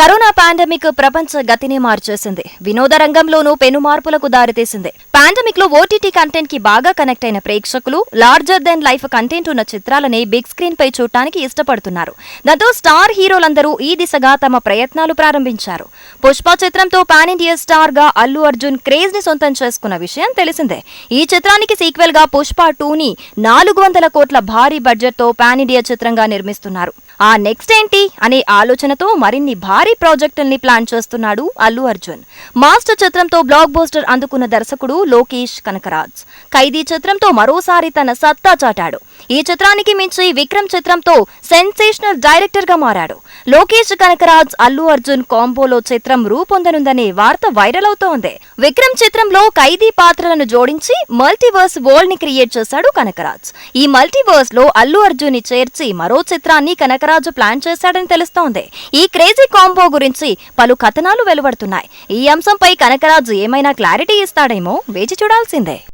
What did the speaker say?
Corona pandemic ప్రపంచ గతిని మార్చేసింది. వినోద రంగంలోనూ పెను మార్పులకు దారితీసింది. పాండమిక్లో ఓటీటీ కంటెంట్కి బాగా కనెక్ట్ అయిన ప్రేక్షకులు లార్జర్ దెన్ లైఫ్ కంటెంట్ ఉన్న చిత్రాలని బిగ్ స్క్రీన్ పై చూడటానికి ఇష్టపడుతున్నారు. దాంతో స్టార్ హీరోలందరూ ఈ దిశగా తమ ప్రయత్నాలు ప్రారంభించారు. పుష్ప చిత్రంతో పాన్ ఇండియా స్టార్గా అల్లు అర్జున్ క్రేజ్ని సొంతం చేసుకున్న విషయం తెలిసిందే. ఈ చిత్రానికి సీక్వెల్గా పుష్ప టూ ని నాలుగు వందల కోట్ల భారీ బడ్జెట్తో పాన్ ఇండియా చిత్రంగా నిర్మిస్తున్నారు. ఆ నెక్స్ట్ ఏంటి? అనే ఆలోచనతో మరిన్ని భారీ ప్రాజెక్టుల్ని ప్లాన్ చేస్తున్నాడు అల్లు అర్జున్. మాస్టర్ చిత్రంతో బ్లాక్ బోస్టర్ అందుకున్న దర్శకుడు లోకేష్ కనకరాజ్. ఖైదీ చిత్రంతో మరోసారి తన సత్తా చాటాడు. ఈ చిత్రానికి మించి విక్రమ్ చిత్రంతో సెన్సేషనల్ డైరెక్టర్గా మారాడు. లోకేష్ కనకరాజ్ అల్లు అర్జున్ కాంబోలో చిత్రం రూపొందనుందనే వార్త వైరల్ అవుతోంది. విక్రమ్ చిత్రంలో ఖైదీ పాత్రలను జోడించి మల్టీవర్స్ వరల్డ్ని క్రియేట్ చేశాడు కనకరాజ్. ఈ మల్టీవర్స్లో అల్లు అర్జున్ని చేర్చి మరో చిత్రాన్ని కనకరాజు ప్లాన్ చేశాడని తెలుస్తోంది. ఈ క్రేజీ కాంబో గురించి పలు కథనాలు వెలువడుతున్నాయి. ఈ అంశంపై కనకరాజు ఏమైనా క్లారిటీ ఇస్తాడేమో వేచి చూడాల్సిందే.